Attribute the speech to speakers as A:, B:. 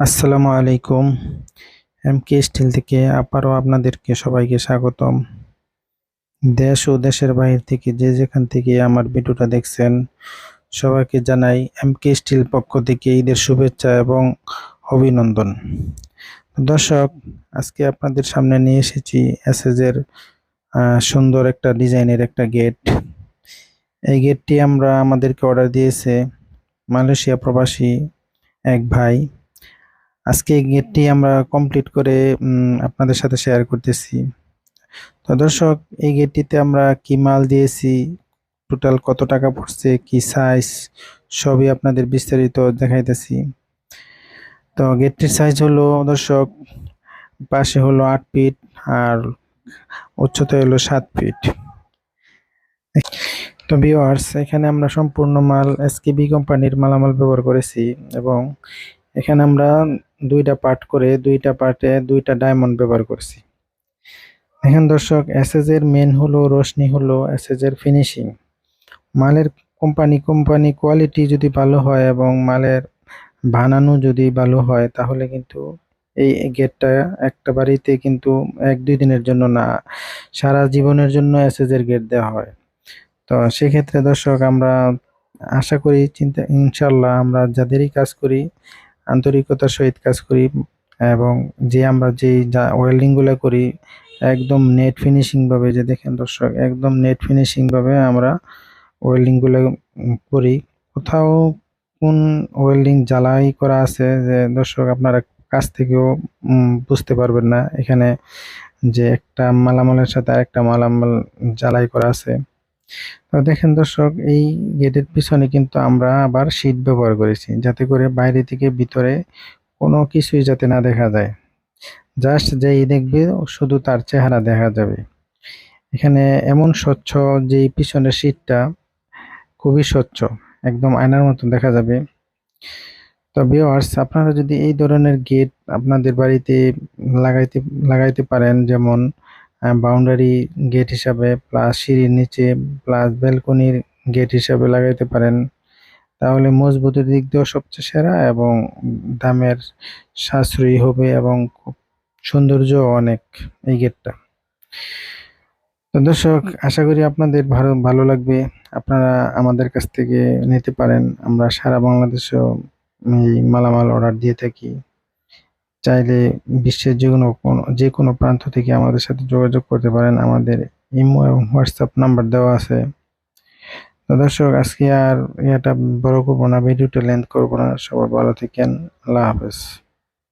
A: আসসালামু আলাইকুম। M K still থেকে আবারও আপনাদেরকে সবাইকে স্বাগতম। দেশ ও দেশের বাইরে থেকে যে যেখান থেকে আমার ভিডিওটা দেখছেন, সবাইকে জানাই এম কে স্টিল পক্ষ থেকে ঈদের শুভেচ্ছা এবং অভিনন্দন। দর্শক, আজকে আপনাদের সামনে নিয়ে এসেছি এসএস এর সুন্দর একটা ডিজাইনের একটা গেট। এই গেটটি আমরা আমাদেরকে অর্ডার দিয়েছে মালয়েশিয়া প্রবাসী এক ভাই। আজকে এই গেটটি আমরা কমপ্লিট করে আপনাদের সাথে শেয়ার করতেছি। তো দর্শক, এই গেটটিতে আমরা কি মাল দিয়েছি টোটাল কত টাকা পড়ছে, কি সাইজ সবই আপনাদের বিস্তারিত দেখাইতেছি। তো গেটটির সাইজ হলো, দর্শক, পাশে হলো আট ফিট আর উচ্চতা হলো সাত ফিট তো ভিউয়ার্স এখানে আমরা সম্পূর্ণ মাল এসকেবি কোম্পানির মালামাল ব্যবহার করেছি এবং এখানে আমরা দুইটা পার্ট করে, দুইটা পার্টে দুইটা ডায়মন্ড ব্যবহার করছি। এখন দর্শক এসএস এর মেন হলো, রোশনি হলো এসএস এর ফিনিশিং মালের কোম্পানি কোম্পানি কোয়ালিটি যদি ভালো হয় এবং মালের বানানো যদি ভালো হয়, তাহলে কিন্তু এই গেটটা একটা বাড়িতে কিন্তু এক দুই দিনের জন্য না, সারা জীবনের জন্য এসএস এর গেট দেওয়া হয়। তো সেক্ষেত্রে দর্শক, আমরা আশা করি, চিন্তা ইনশাল্লাহ আমরা যাদেরই কাজ করি আন্তরিকতার সহিত কাজ করি এবং যে আমরা যে ওয়েল্ডিংগুলো করি, একদম নেট ফিনিশিং ভাবে যে দেখেন দর্শক, একদম নেট ফিনিশিং ভাবে আমরা ওয়েল্ডিংগুলো করি। কোথাও কোন ওয়েল্ডিং জ্বালাই করা আছে যে দর্শক আপনারা কাছ থেকেও বুঝতে পারবেন না। এখানে যে একটা মালামালের সাথে আরেকটা মালামাল জ্বালাই করা আছে। তো দেখেন দর্শক, এই গেটের পিছনে কিন্তু আমরা আবার শীট ব্যবহার করেছি, যাতে করে বাইরে থেকে ভিতরে কোনো কিছুই যাতে না দেখা যায়। জাস্ট যেই দেখবে, শুধু তার চেহারা দেখা যাবে। এখানে এমন স্বচ্ছ যে পিছনের শীটটা খুবই স্বচ্ছ, একদম আয়নার মতন দেখা যাবে। তো ভিউয়ার্স আপনারা যদি এই ধরনের গেট আপনাদের বাড়িতে লাগাইতে লাগাইতে পারেন, যেমন বাউন্ডারি গেট হিসাবে প্লাস সিঁড়ির নিচে প্লাস ব্যালকনির গেট হিসাবে লাগাইতে পারেন। তাহলে মজবুতের দিক দিয়েও সবচেয়ে সেরা এবং দামের সাশ্রয়ী হবে এবং খুব সৌন্দর্য অনেক এই গেটটা তো দর্শক, আশা করি আপনাদের ভালো ভালো লাগবে। আপনারা আমাদের কাছ থেকে নিতে পারেন। আমরা সারা বাংলাদেশেও এই মালামাল অর্ডার দিয়ে থাকি। চাইলে বিশ্বের যে কোনো যে কোনো প্রান্ত থেকে আমাদের সাথে যোগাযোগ করতে পারেন। আমাদের ইমো এবং হোয়াটসঅ্যাপ নাম্বার দেওয়া আছে। তো দর্শক, আজকে আর এটা বড় করব না, ভিডিওটা লেন্থ করব না। সবাই ভালো থাকেন। আল্লাহ হাফেজ।